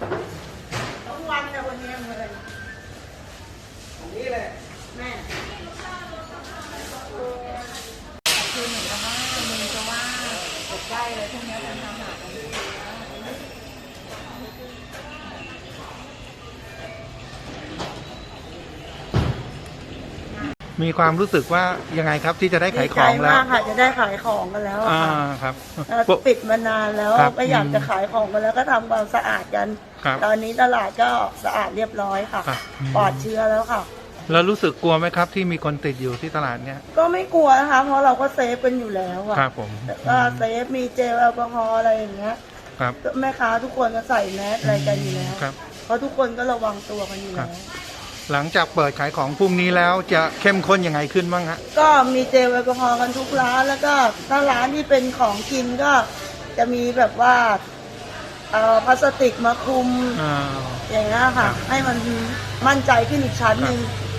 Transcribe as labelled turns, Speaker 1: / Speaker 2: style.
Speaker 1: ต้องวันนะวันนี้มดเลยอันนี้เลยแม่
Speaker 2: คือเหมือนกับว่ามึงจะว่าตกใกล้เลยพวกนี้ทำทำหากัน
Speaker 3: มีความรู้สึกว่ายังไงครับที่จะได้ดีขายขใจองแล้วมาก
Speaker 1: ค่ะจะได้ขายของกันแล้วอะอ่าค่ะ
Speaker 3: ครับ เอ่อ
Speaker 1: ปิดมานานแล้วครับก็อยากอืมจะขายของกันแล้วก็ทำความสะอาดกัน
Speaker 3: ครับ
Speaker 1: ตอนนี้ตลาดก็สะอาดเรียบร้อยค่ะ ค
Speaker 3: รับอืม ปลอดเช
Speaker 1: ื้อแล้วค่ะ
Speaker 3: แล้วรู้สึกกลัวไหมครับ ที่มีคนติดอยู่ที่ตลาดเนี้ย
Speaker 1: ก็ไม่กลัวนะคะ เพราะเราก็เซฟกันอยู่แล้วอะค
Speaker 3: รับผมแต่ก็เซ
Speaker 1: ฟมีเจลแอลกอฮอล์อะไรอย่างเงี้ย
Speaker 3: ครับ
Speaker 1: แม่ค้าทุกคนก็ใส่แมสอะไรกันอยู่แล้วค
Speaker 3: รับ เ
Speaker 1: พราะทุกคนก็ระวังตัวกันอยู่ครัแล้บ ว
Speaker 3: หลังจากเปิดขายของพรุ่งนี้แล้วจะเข้มข้นยังไงขึ้นบ้างฮะ
Speaker 1: ก็มีเจลแอลกอฮอล์กันทุกร้านแล้วก็ถ้าร้านที่เป็นของกินก็จะมีแบบว่าเอ่อพลาสติกมาคลุม
Speaker 3: อ่า
Speaker 1: อย่างเงี้ยค่ะครับให้มันมั่นใจขึ้นอีกชั้นหนึ่งครับ